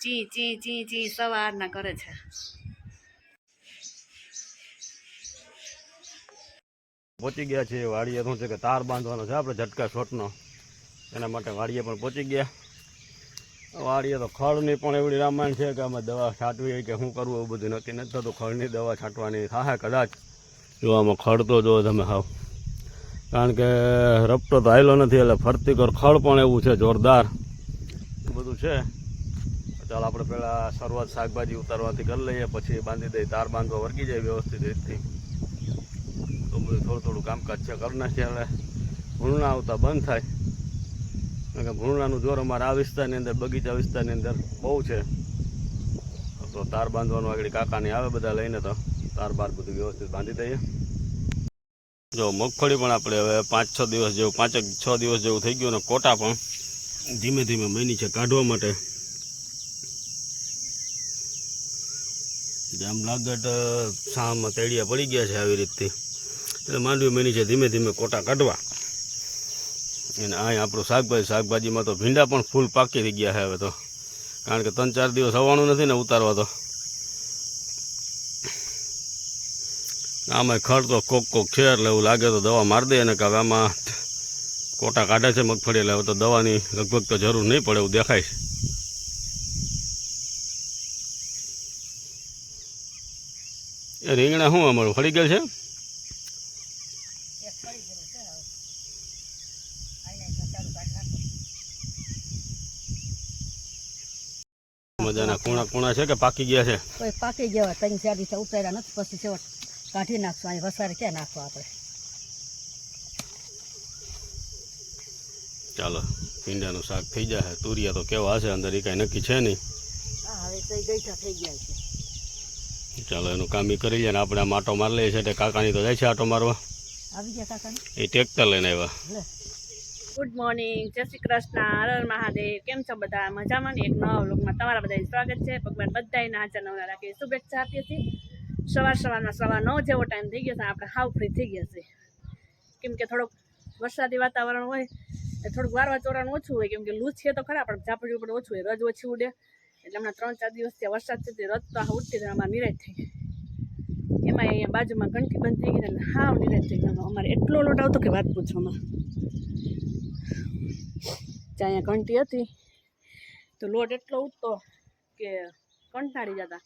ચી ચી ચી ચી સવારના કરે છે. પહોંચી ગયા છે વાડીએ. શું છે કે તાર બાંધવાનો છે આપણે ઝટકા શોટનો. એના માટે વાડીએ પણ પહોંચી ગયા. વાડીએ તો ખળની પણ એવડી રામાયણ છે કે અમે દવા છાંટવી કે શું કરવું એવું બધું નક્કી નથી થતું. ખળની દવા છાંટવાની હા કદાચ. જો આમાં તો જો તમે હાવ. કારણ કે રપટો તો આવેલો નથી, એટલે ફરતી કર ખળ પણ એવું છે, જોરદાર. બધું છે. ચાલ આપણે પહેલાં શરૂઆત શાકભાજી ઉતારવાથી કરી લઈએ, પછી બાંધી દઈએ, તાર બાંધવા વર્ગી જાય વ્યવસ્થિત રીતથી. તો બધું થોડું થોડું કામકાજ છે, કરી નાખીએ એટલે ભૂણના આવતા બંધ થાય. કારણ કે ભૂણનાનું જોર અમારા આ વિસ્તારની અંદર, બગીચા વિસ્તારની અંદર બહુ છે. તો તાર બાંધવાનું આગળ કાકાની આવે બધા લઈને તો તાર બાર બધું વ્યવસ્થિત બાંધી દઈએ. જો મગફળી પણ આપણે હવે પાંચ છ દિવસ જેવું, પાંચેક છ દિવસ જેવું થઈ ગયું ને કોટા પણ ધીમે ધીમે મહિની છે કાઢવા માટે. આમ લાગે તો શામમાં તેડિયા પડી ગયા છે આવી રીતથી એટલે માંડવી મહિની છે ધીમે ધીમે કોટા કાઢવા. અને અહીં આપણું શાકભાજી શાકભાજીમાં તો ભીંડા પણ ફૂલ પાકી થઈ ગયા છે હવે તો. કારણ કે ત્રણ ચાર દિવસ આવવાનું નથી ને ઉતારવા તો. આમાં ખડ કોક કોક છે એટલે એવું લાગે તો દવા મારી દે અને કે આમાં કોટા કાઢે છે મગફળી, એટલે હવે તો દવાની લગભગ તો જરૂર નહીં પડે એવું દેખાય છે. રીંગણા શું અમારું? ફળી ગયેલ છે? મજાના કુણા કુણા છે કે પાકી ગયા છે? કોઈ પાકી ગયા ત્રણ ચાર દિવસે ઉતાર્યા નથી પછી છેવટ કાઢી નાખશું. અહીં વસારે ક્યાં નાખવા આપણે? ચાલો ભીંડાનું શાક થઈ જાય. તુરિયા તો કેવા હશે અંદર એ કાંઈ નક્કી છે નહીં. હા હવે તો ગઈઠા થઈ ગયા છે. ચાલો એનું કામ એ કરી લે ને આપણે આમ આટો મારી લઈએ છીએ એટલે કાકાની તો જાય છે આટો મારવા. આવી ગયા કાકાને? એ ટ્રેક્ટર લઈને આવ્યા. ગુડ મોર્નિંગ જય શ્રી કૃષ્ણ. હર મહાદેવ. કેમ છો બધા? મજામાં ને? એક નવા વ્લોગમાં તમારા બધાને સ્વાગત છે. ભગવાન બધાને આચર નવરા રાખીએ શુભેચ્છા આપીએ છીએ. સવાર સવારના સવા નવ જેવો ટાઈમ થઈ ગયો છે. આપણે હાવ ફ્રી થઈ ગયા છે કેમ કે થોડોક વરસાદી વાતાવરણ હોય એ થોડુંક વારવા ચોરાનું ઓછું હોય. કેમ કે લૂજ છે તો ખરા પણ ઝાપડી ઉપર ઓછું હોય. રજ ઓછી ઉડે. એટલે હમણાં ત્રણ ચાર દિવસથી વરસાદ થતી રથ તો ઉઠતી અમારે નિરાશ થઈ એમાં અહીંયા બાજુમાં ઘંટી બંધ થઈ ગઈ એટલે હાવ નિરાશ થઈ ગયો. અમારે એટલો લોટ આવતો કે વાત પૂછવામાં. ત્યાં અહીંયા ઘંટી હતી. તો લોટ એટલો ઉઠતો કે કંટાળી જતા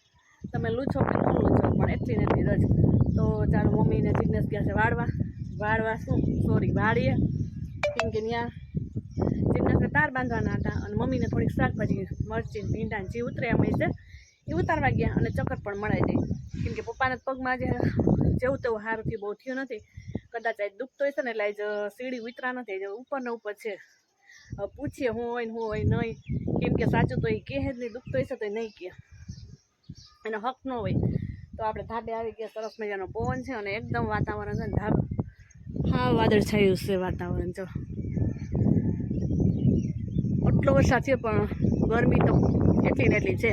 તમે લૂછો કે ન લૂછો, પણ એટલી ને એટલી રજ. તો ચાલો મમ્મીને જિજ્ઞેસ ગયા છે વાળવા. વાળવા શું? સોરી, વાળીએ. કેમ કે ત્યાં જિજ્ઞેસને તાર બાંધવાના હતા અને મમ્મીને થોડીક શાકભાજી મરચી ભીંડા જે ઉતરે અમે છે, એ ઉતારવા ગયા અને ચક્કર પણ મળાઈ જાય કેમ કે પપ્પાના પગમાં જે જેવું તેવું સારું થયું, બહુ થયું નથી. કદાચ આજ દુખતો હશે ને એટલે આજ સીડી ઉતરા નથી, જે ઉપર ઉપર છે. પૂછીએ હું હોય હું હોય નહીં. કેમ કે સાચું તો એ કહે જ નહીં, દુખતો હશે તો એ નહીં કહે. એનો હક ન હોય. તો આપણે ધાબે આવી ગયા, સરસ મજાનો પવન છે અને એકદમ વાતાવરણ છે ને ધાબ હા વાદળ છાયું છે વાતાવરણ, જો. એટલો વરસાદ છે, પણ ગરમી તો એટલી ને એટલી છે.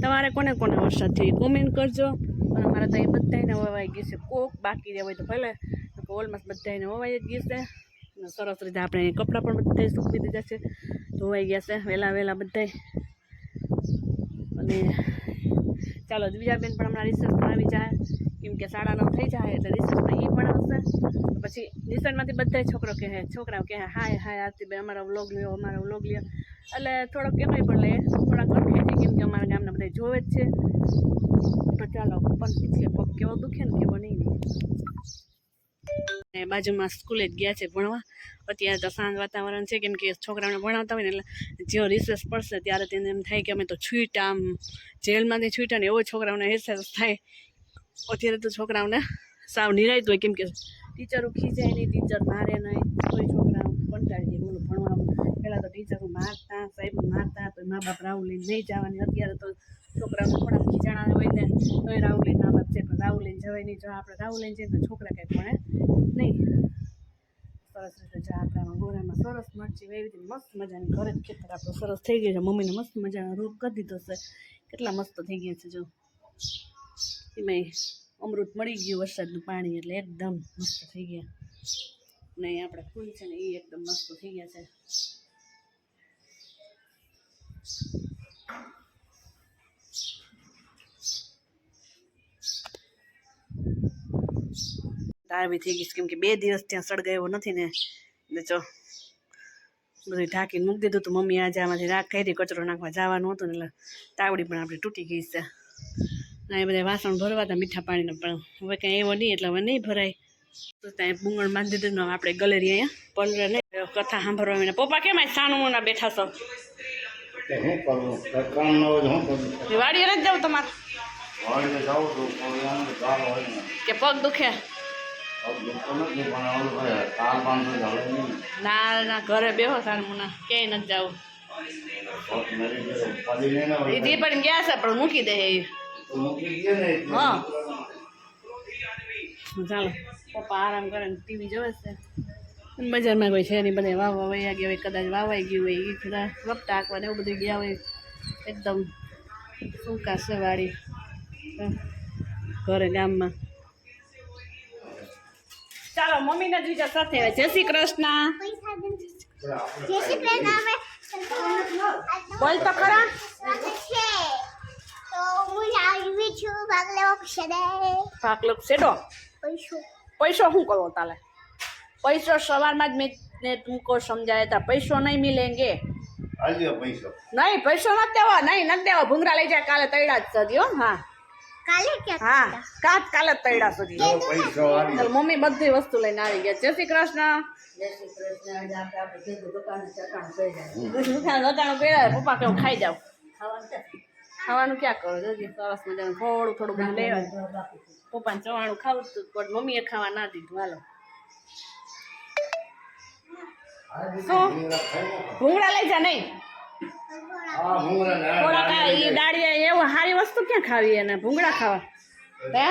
તમારે કોને કોને વરસાદ છે કોમેન્ટ કરજો. અને અમારે તો એ બધાને વવાઈ ગયું છે. કોક બાકી રહે હોય તો ભલે. ઓલમોસ્ટ બધાને વવાઈ જ ગયું છે. સરસ રીતે આપણે કપડાં પણ બધા સૂકવી દીધા છે. ધોવાઈ ગયા છે. વહેલા વહેલા બધા અને ચાલો બીજા બેન પણ હમણાં રિસર્ચ પણ આવી જાય. કેમ કે સાડા નવ થઈ જાય એટલે રિસર્ચમાં એ પણ આવશે પછી રિસર્ચમાંથી બધા છોકરો કહે છોકરાઓ કહે હાય હાય આરતી બેન અમારો વ્લોગ લ્યો અમારો વ્લોગ લ્યો એટલે થોડોક કહેવાય પણ લે થોડાક છે કેમ કે અમારા ગામના બધા જોવે જ છે તો ચાલો પણ પૂછીએ પગ કેવો દુખે ને કેવો નહીં ને બાજુમાં સ્કૂલે જ ગયા છે ભણવા અત્યારે તો શાંત વાતાવરણ છે કેમ કે છોકરાઓને ભણાવતા હોય ને એટલે જેવો રિસેસ પડશે ત્યારે તેને એમ થાય કે અમે તો છૂટા આમ જેલમાંથી છૂટા ને એવો છોકરાઓને રિસેસ થાય અત્યારે તો છોકરાઓને સાવ નિરાયત હોય કેમ કે ટીચરો ખીજાય નહીં, ટીચર મારે નહીં. કોઈ છોકરા કંટાળી જાય, બોલો, ભણવામાં. પહેલાં તો ટીચરો મારતા, સાહેબ મારતા તો મા બાપ રાહુલ લઈને નહીં જવાની. અત્યારે તો છોકરાઓ થોડા ખીજાણા હોય ને, તોય રાહુલ લઈને મા બાપ છે, પણ રાહુલ લઈને જવાય નહીં. જો આપણે રાહુલ લઈને જઈએ તો છોકરા કંઈ ભણે નહીં. સરસ રીતે ચા આપણામાં ગોરામાં સરસ મરચી વેવી હતી, મસ્ત મજાની ઘરે જ ખેતર આપણું સરસ થઈ ગયું છે. મમ્મીને મસ્ત મજાનો રોગ કરી દીધો છે. કેટલા મસ્ત થઈ ગયા છે, જો. એમાંય અમૃત મળી ગયું વરસાદનું પાણી એટલે એકદમ મસ્ત થઈ ગયા. ને આપણે ફૂલ છે ને એ એકદમ મસ્ત થઈ ગયા છે. તારવી થઈ ગઈ કેમ કે બે દિવસ ત્યાં સળગાયો નથી ને. એટલે જો, બધું ઢાંકીને મૂકી દીધું હતું મમ્મી આજે આમાંથી રાખ કરી, કચરો નાખવા જવાનું હતું ને એટલે તાવડી પણ આપણે તૂટી ગઈ છે. ના એ બધા વાસણ ભરવા હતા મીઠા પાણીના પણ હવે કાંઈ એવો નહીં એટલે હવે નહીં ભરાય. તો ત્યાં બુંગણ બાંધી દીધું આપણે ગલેરી અહીંયા પલરે ને કથા સાંભળવા મને પપ્પા કેમ આ મોના બેઠા છો? વાડીએ નથી જવું તમારે? કે પગ દુખે? ના ના ઘરે બેહો સાનું મોના ક્યાંય નથી જાવ. એ દીપડી ગયા છે પણ મૂકી દે એ. હા. ચાલો. પપ્પા આરામ કરે ને ટીવી જોવે છે. અને બજારમાં કોઈ છે નહીં બધા વાવવા વયા ગયા હોય કદાચ વાવાઈ ગયું હોય એ બધા વપટા આંકવા ને એવું બધું ગયા હોય. એકદમ સૂકા સવારી. ઘરે ગામમાં. ચાલો મમ્મીના જ જીજા સાથે આવે. જય શ્રી કૃષ્ણ. જય શ્રી કૃષ્ણ. બોલ તો ખરા. આવી છું ભાગ લેવા ક્ષણે ભાગ લો પૈસું. પૈસો શું કરવો તાલે? પૈસો સવારમાં જ મેં ને તુમકો સમજાયા હતા પૈસો નહીં મિલેંગે પૈસો. નહીં પૈસો નથી દેવા નહીં ન દેવા. ભૂંગરા લઈ જાય કાલે તૈડા જ સજી હો હા. કાલે ક્યાં હા કાચ કાલે જ તૈડા સુધી પૈસો આવી ચાલ મમ્મી બધી વસ્તુ લઈને આવી ગયા. જય શ્રી કૃષ્ણ. જય શ્રી કૃષ્ણ. આજે આપણે આપણે કીધું દુકાને કરી જાય દુખાન રતાણું પીડા પપ્પા કેવું ખાઈ જાવ ખાવાનું ખાવાનું ક્યાં કરો? જોજી સરસ મજાનું. થોડું થોડું બધું લેવાનું. પપ્પાને ચવાણું ખાવું તું હતું પણ મમ્મીએ ખાવા ના દીધું. હાલો. શું? ભૂંગળા લઈ જા નહીં. હા ભૂંગળા ને થોડાક આ ઈ દાળિયા એવું સારી વસ્તુ ક્યાં ખાવી એને? ભૂંગળા ખાવા. હે?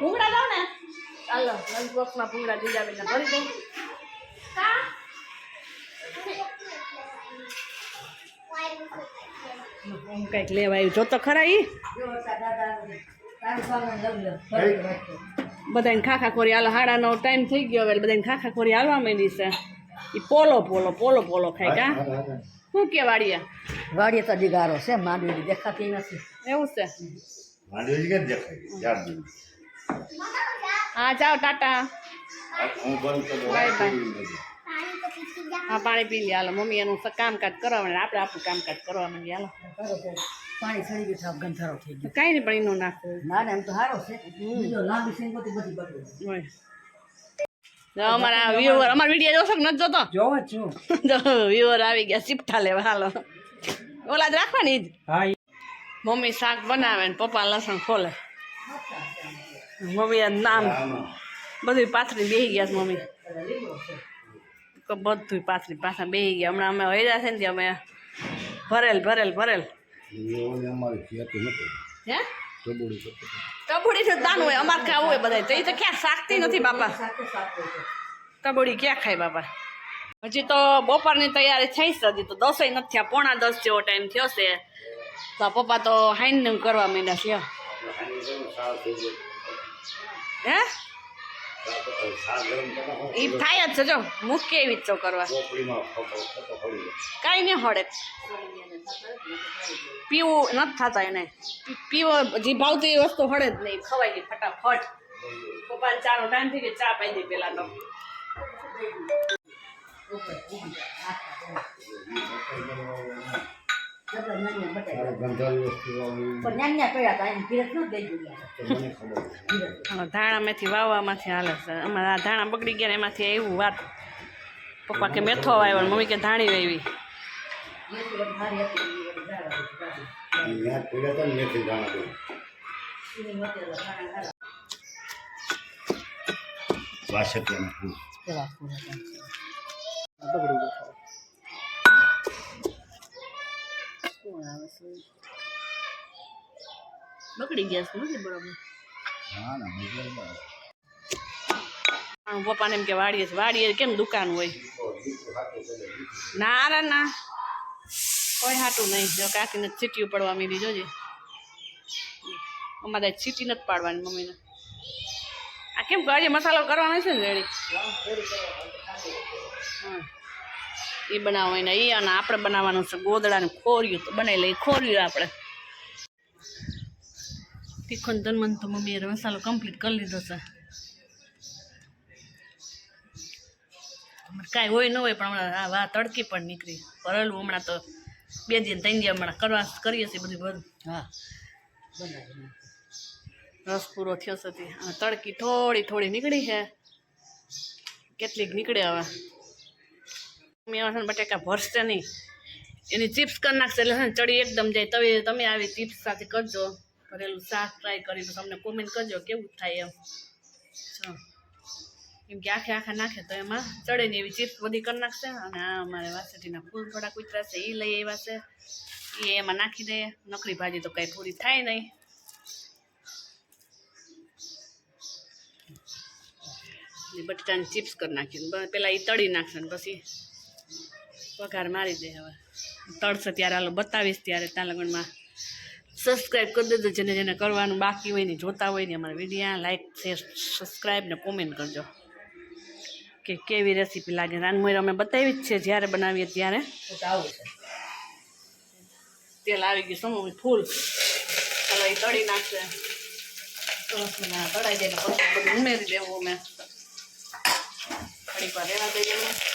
ભૂંગળા. લાવ ને. ચાલો લંચ બોક્સમાં ભૂંગળા દીધા બેટા ભરી દઉં. કા? હું કંઈક લેવા આવ્યું જો તો ખરા ઈ. બધાને ખાખા ખોરી હાલ. હાડાનો ટાઈમ થઈ ગયો હવે. બધાને ખાખા ખોરી હાલવા માંડી છે. એ પોલો પોલો પોલો પોલો ખાય કા શું કે વાડિયા વાડીએ તો દિગારો છે માંડવી દેખાતી નથી. એવું છે? માંડવી કે દેખાય? ચાર હા જાઓ ટાટા. હું બંધ કરું બાય બાય. પાણી તો પીતી જા હા પાણી પી લે હાલો મમ્મી એનું કામકાજ કરવા આપણે આપણું કામકાજ કરવા માંડીએ. હાલો. પાણી સડી ગયું થાવ ગંધારો થઈ ગયો. કાંઈ નહીં પણ એનું નાખો ના ના એમ તો સારો છે. લાંબી સિંગોતી બધી બગડી હોય અમારા વ્યુઅર અમારા વીડિયો જોશો નથી જોતો? જોવો છું. વ્યુઅર આવી ગયા ચીપઠા લેવા. હાલો. ઓલા જ રાખવાની જ? મમ્મી શાક બનાવે ને પપ્પા લસણ ખોલે. મમ્મી નામ બધી પાથરી બેસી ગયા છે મમ્મી. બધું પાથરી પાછા બે ગયા. હમણાં અમે હૈરા છે ને ત્યાં અમે ભરેલ ભરેલ ભરેલ. હે? કબૂડી છે દાનું હોય અમારે ખાવું હોય બધા તો એ તો ક્યાં શાકતી નથી બાપા? સાથે ક્યાં ખાય બાપા? હજી તો બપોરની તૈયારી થઈ છે હજી તો દસે નથી થયા. પોણા દસ જેવો ટાઈમ થયો છે. તો પપ્પા તો હાઈન કરવા માંડ્યા છે હે? એ થાય જ છે જો મૂકે એવી જ છો કરવા. કાંઈ નહીં હળે. પીવું નથી થતા એને. પીવો જે ભાવતી એ વસ્તુ હળે જ નહીં. ખવાય ગઈ ફટાફટ. પપ્પાને ચાનો ટાઈમ થઈ ગયો ચા પાઈ દઈ પેલા તો નાની હવે ધાણામાંથી વાવવામાંથી હાલે છે. અમારે આ ધાણા બગડી ગયા ને એમાંથી એવું વાત. પપ્પા કે મેથો આવ્યો મમ્મી કે ધાણી વાવી. સારી હતી એ બધી ઝાડ હતી, ઝાડ. ત્યાં પીડા હતા ને મેથી દાણા દઉં એની વચ્ચે તો ઘણા ઘણા વાસઠિયાનું ફૂલ એવા ફૂલ હતા. કોણ આવે છે. બગડી ગયા છે નથી બરોબર? ના મજા પપ્પાને એમ કે વાડીએ છે. વાડીએ કેમ દુકાન હોય? ના રે ના. કોઈ હાટું નહીં. જો કાકીને ચીટીઓ પડવા મીધી જોજે. અમારે ચીટી નથી પાડવાની મમ્મીને. આ કેમ કરીએ મસાલો કરવાનો છે ને રેડી? હા. એ બનાવવાનું એ અને આપણે બનાવવાનું છે ગોદડાનું ખોર્યું. તો બનાવી લઈએ ખોર્યું આપણે. તીખું તનમન તો મમ્મીએ મસાલો કમ્પ્લીટ કરી લીધો છે. કાંઈ હોય ન હોય પણ હમણાં આ વા તડકી પણ નીકળી. પરલું હમણાં તો બે દિન ત્રણ દિન હમણાં કરવા કરીએ છીએ બધું બધું હા. રસ પૂરો થયો છે તડકી થોડી થોડી નીકળી છે. કેટલીક નીકળે હવે. મેં છે બટેકા ભરશે નહીં. એની ચિપ્સ કરી નાખશે એટલે ચડી એકદમ જાય. તમે તમે આવી ચિપ્સ સાથે કરજો. કરેલું શાક ટ્રાય કરી તમને કોમેન્ટ કરજો કેવું થાય એમ. કેમ કે આખે આખા નાખે તો એમાં ચડે ને એવી ચિપ્સ બધી કરી નાખશે. અને આ અમારે વાસેટીના ફૂલ થોડા કૂતરા છે એ લઈ આવ્યા છે. એ એમાં નાખી દઈએ નકરી ભાજી તો કાંઈ પૂરી થાય નહીં. બટાટાની ચિપ્સ કરી નાખીએ. બ- પેલા એ તળી નાખશે ને પછી વઘાર મારી દે હવે. તળશે ત્યારે હાલો બતાવીશ ત્યારે ત્યાં લગનમાં. સબસ્ક્રાઈબ કરી દેજો જેને જેને કરવાનું બાકી હોય ને જોતા હોય ને અમારા વિડીયા લાઈક શેર સબસ્ક્રાઈબ ને કોમેન્ટ કરજો. કે કેવી રેસીપી લાગે? રાનમોર અમે બતાવી જ છે જ્યારે બનાવીએ ત્યારે. આવું છે. તેલ આવી ગયું સમૂહ ફૂલ. ચાલો એ તળી નાખશે. તળાઈ જાય પછી બધું ઉમેરી દેવું અમે. થોડીક વાર રહેવા દઈએ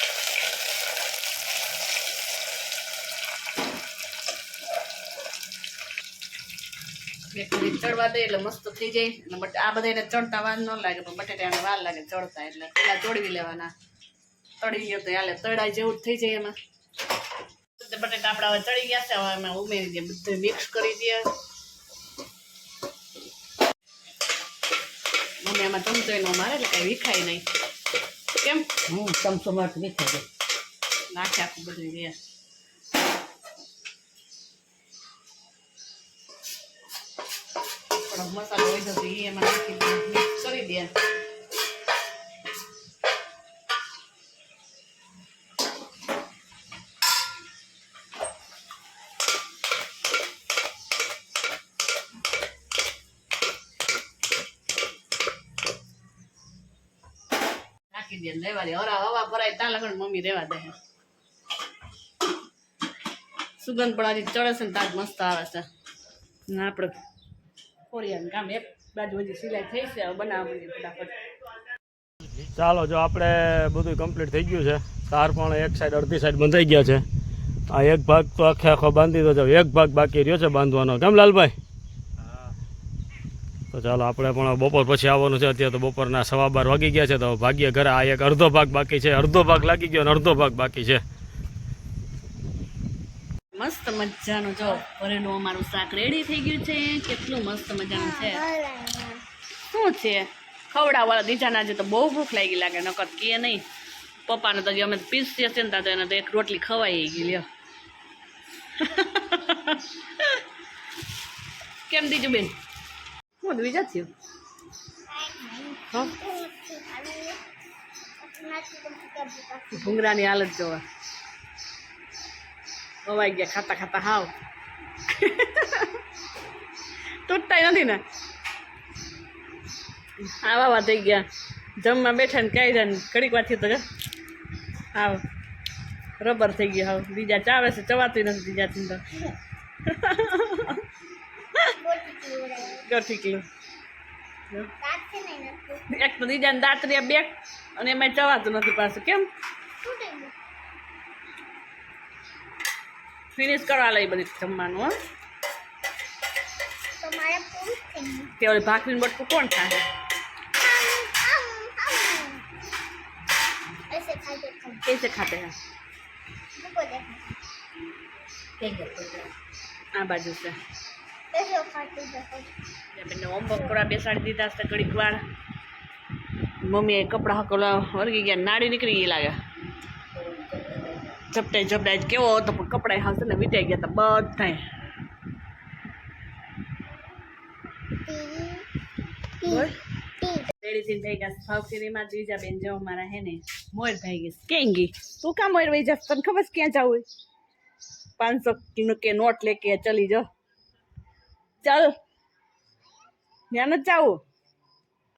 અમે. બે ચડવા દે એટલે મસ્ત થઈ જાય. અને બટ આ બધા એને ચડતા વાર ન લાગે પણ બટેટાને વાર લાગે ચડતા એટલે પેલા ચોડવી લેવાના. તળી ગયો તો હાલે તળાઈ જેવું જ થઈ જાય એમાં. બટેટા આપણા હવે ચડી ગયા છે હવે એમાં ઉમેરી દઈએ બધું મિક્સ કરી દઈએ. મમ્મી આમાં ચમચો એનો મારે એટલે કાંઈ વિખાય નહીં. કેમ? હું ચમચો માટે વિખાય નાખે આખું બધું દે થોડોક મસાલો હોય તો એ એમાં નાખી દે મિક્સ કરી દે નાખી દે ને રેવા દે હરા હવા ભરાય ત્યાં લગન મમ્મી રેવા દે સુગંધ પણ હજી ચડે છે ને તાજ મસ્ત આવે છે ને આપણે ખોડિયાનું કામ એક બાજુ હજી સિલાઈ થઈ છે હવે ફટાફટ. ચાલો જો આપણે બધું કમ્પ્લીટ થઈ ગયું છે. તાર પણ એક સાઈડ અડધી સાઈડ બંધાઈ ગયા છે. આ એક ભાગ તો આખે આખો બાંધી દો એક ભાગ બાકી રહ્યો છે બાંધવાનો. કેમ લાલભાઈ? તો ચાલો આપણે પણ બપોર પછી આવવાનું છે. અત્યારે તો બપોરના સવા બાર વાગી ગયા છે. તો ભાગ્ય ઘરે. આ એક અડધો ભાગ બાકી છે. અડધો ભાગ લાગી ગયો અને અડધો ભાગ બાકી છે. મસ્ત મજાનું જો ભરેલું અમારું શાક રેડી થઈ ગયું છે. કેટલું મસ્ત મજાનું છે. શું છે? ખવડાવવાળા દીજાના આજે તો બહુ ભૂખ લાગી લાગે નકર કે નહીં. પપ્પાને તો જે અમે પીસીએ છીએ ને તો એને તો એક રોટલી ખવાઈ ગઈ લ્યો. કેમ દીજું બેન? હું બીજા થયું ભૂંગરાની હાલત જોવા. હવાઈ ગયા, ખાતા ખાતા, હાવ. તૂટતા નથી ને. આવા વા થઈ ગયા. જમવા બેઠા ને કાંઈ જાય ઘડીક વાર થયું તો. હાવ. રબર થઈ ગયા હાવ. બીજા ચાવે છે, ચવાતું નથી બીજાથી તો. ગઠી એક તો બીજાને દાંતરિયા બેગ, અને એમાં ચવાતું નથી પાછું. કેમ? ફિનિશ કરવા લઈ બધી જમવાનું હો તમારે પૂરું થઈ ગયું તે ઓલી ભાખરીનું બટકું કોણ ખાશે ऐसे खाते खाते कैसे खाते हैं रुको देखो થઈ ગયું આ બાજુ છે ऐसे खाते देखो બેનને હોમવર્ક કરવા બેસાડી દીધા છે ઘડીક વાર મમ્મીએ કપડાં હકોલા વળગી ગયા નાડી નીકળી ગઈ લાગે ઝપટાઈ ઝપટાઈ કેવો હતો કપડાં હશે ને વીટાઈ ગયા હતા બધાય. બોલ. રેડી થઈને થઈ ગયા ભાવખીરીમાં જીજા બેન જો મારા હે ને, મોર ભાઈ ગઈ ક્યાં તું કામ મોર વહી જા તને ખબર ક્યાં જવું પાંચસો કે નોટ લેકે ચલી જાઓ ચાલ. ત્યાં નથી જવું.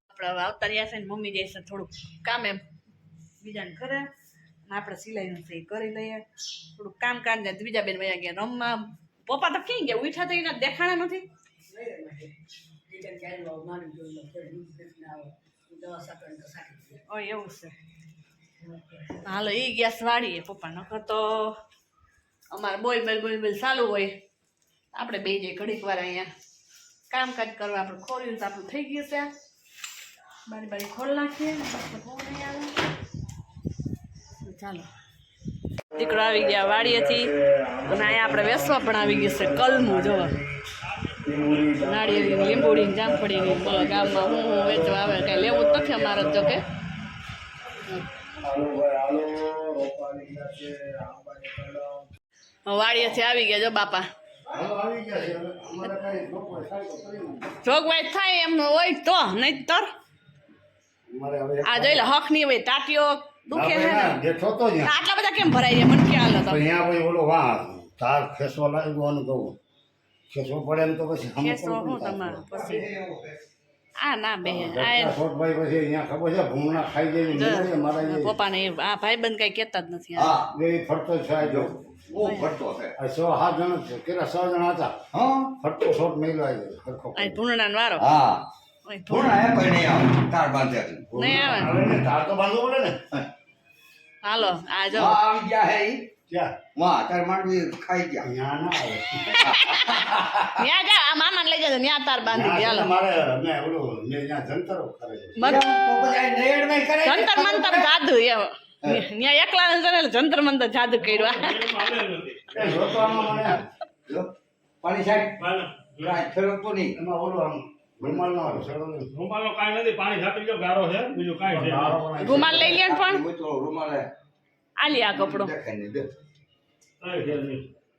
આપણે આવતા રહ્યા છે ને મમ્મી જાય છે થોડુંક કામ એમ. બીજાને ઘરે. આપણે સિલાઈનું છે કરી લઈએ. થોડું કામ કામ ને બીજા બેન વયા ગયા. રમવા. પપ્પા તો ક્યાં ગયા? ઉઠા તો એના દેખાણા નથી. ઓ એવું છે. હાલો એ ગેસ વાળીએ પપ્પા. નકર તો અમારે બોલ બોલ બોલ બેલ ચાલુ હોય. આપણે બે જઈએ ઘડીક વાર અહીંયા. કામકાજ કરવા આપણે ખોલ્યું તો આપણું થઈ ગયું છે. બારી બારી ખોલ નાખીએ નહીં આવે ચાલો. દીકરો આવી ગયા, વાડીએથી. અને અહીંયા આપણે વેસવા પણ આવી ગયું છે, કલમું જોવા નાળિયેરી લીંબુડી જામફળીની જામફળી ગામમાં હું હું વેચવા આવે, કાંઈ લેવું જ નથી અમારે જો કે. વાડીએથી આવી ગયા જો બાપા. જોગવાઈ થાય એમનું હોય તો નહીં તર આ જોઈ લે હક નહીં હોય તાટીઓ દુખે છે બેઠો તો તો આટલા બધા કેમ ભરાઈ જાય મને ખ્યાલ હતો અહીંયા ભાઈ ઓલો વાહ તાર ખેસવા લાગ્યો અને કહું ખેસવો પડે ને તો પછી હમ હું તમારું? પછી આ ના બે આ એ- છોટભાઈ પછી અહીંયા ખબર છે ભૂંગણા ખાઈ જાય મારા એ. પપ્પાને એ આ ભાઈબંધ કઈ કહેતા જ નથી આ. હા બે ફરતો છે આ જો. બહુ ફરતો છે. આ છ સાત જણ છે કેટલા છ જણા હતા? હા. ફરતો શોટ મેલ્યો આવી સરખો આ ભૂંડણાનો વારો. હા. ઓય, થોડા કોઈ નહીં આવે? તાર બાંધે નહીં આવે ને તાર તો બાંધવો પડે ને. હાલો આ જો. આવી ગયા હે ક્યાં? વાહ તાર માંડવી ખાઈ ગયા. ના આવે. ન્યા જા આ મામાને લઈ જજો ન્યા તાર બાંધી ગયા હાલો. મારે મેં ઓલું મેં ત્યાં જંતરો કરે છે. મત તો બધા નેડ નહીં કરે જંતર મંતર જાદુ એમ. ન્યા એકલા ને જંતર મંતર જાદુ કર્યું. મને પાણી સાહેબ. ફેરવતો નહીં. એમાં ઓલું આમ રૂમાલ નો. આવે સડો નહીં. નથી પાણી છાંટી લો ગારો છે બીજું કાંઈ છે રૂમાલ લઈ લે પણ આલી આ કપડો. છે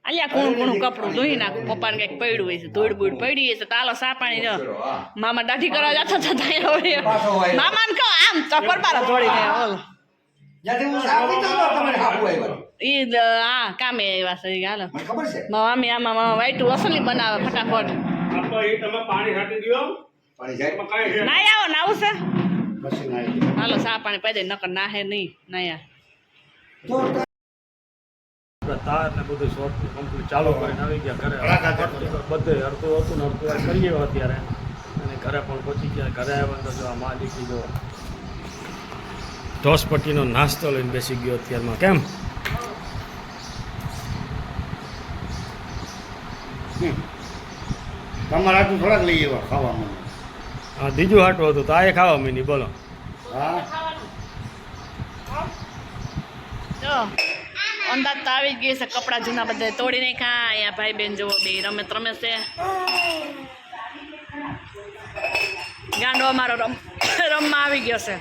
આલિયા કૂણું કૂણું કપડું ધોઈ નાખું. પપ્પાને કંઈક પડ્યું હોય છે ધૂળ બૂળ પડી હશે તો હાલો સા પાણી દો ચલો, હા. મામા દાઢી કરવા જતો જતા હવે. મામાને કહો આમ ચપર બારા જોડીને ઓલો. ઈ હા કામે આવ્યા છે હાલો. મને ખબર મામી આમાં મામા વાઈટું અસલી બનાવે ફટાફટ. આપણે તમે પાણી છાંટી દો પાણી સાઈડ કાંઈ છે નાય આવો નાવું છે. પછી હાલો સા પાણી પાઈ દે નકર નાહે નહીં નાયા તાર ને બધું શોર્ટ કમ્પ્લીટ ચાલુ કરીને આવી ગયા. ઘરે બધે. અડધું હતું ને અડધું કરીએ અત્યારે. અને ઘરે પણ પહોંચી ગયા. ઘરે આવ્યા તો જો આ માલિકી જો ઢોસપટ્ટીનો નાસ્તો લઈને બેસી ગયો અત્યારમાં. કેમ? તમારે આટલું થોડાક લઈ આવ્યા ખાવા મને હા બીજું હાટું હતું તો આ એ ખાવા મીની બોલો. હા? અંદાજ તો આવી જ ગઈ છે કપડાં જૂના બધા તોડી નાખ્યા અહીંયા ભાઈ બેન જુઓ બે રમે રમે છે. ગાંડો અમારો રમ રમવા આવી ગયો છે.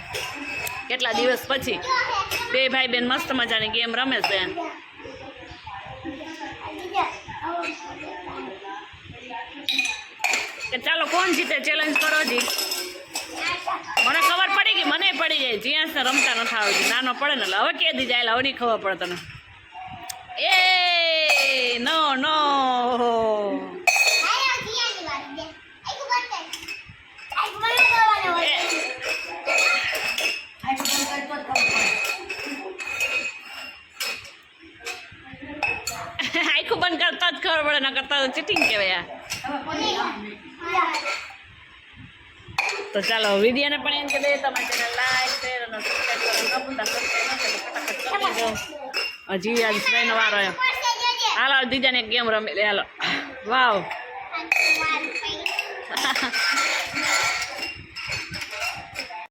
કેટલા દિવસ પછી? બે ભાઈ બેન મસ્ત મજાની ગેમ રમે છે. કે ચાલો કોણ જીતે? ચેલેન્જ કરો જી. મને ખબર પડી ગઈ મને પડી જાય જ્યાં છે રમતા નથી આવતી નાનો પડે ને એટલે હવે કે દી જાય એટલે હવે નહીં ખબર પડે તને. એ નો નો. આખું બંધ કરતા જ ખબર પડે ના કરતા ચીટિંગ કહેવાય તો ચાલો વિડીયોને પણ એમ કહી દે તમારી channel like share and subscribe કરો ન ફટાફટ કરી દો. હજી આજ ફ્રેન્ડનો વારો આવ્યો. હાલો દીજાને એક ગેમ રમી લે હાલો. વાવ.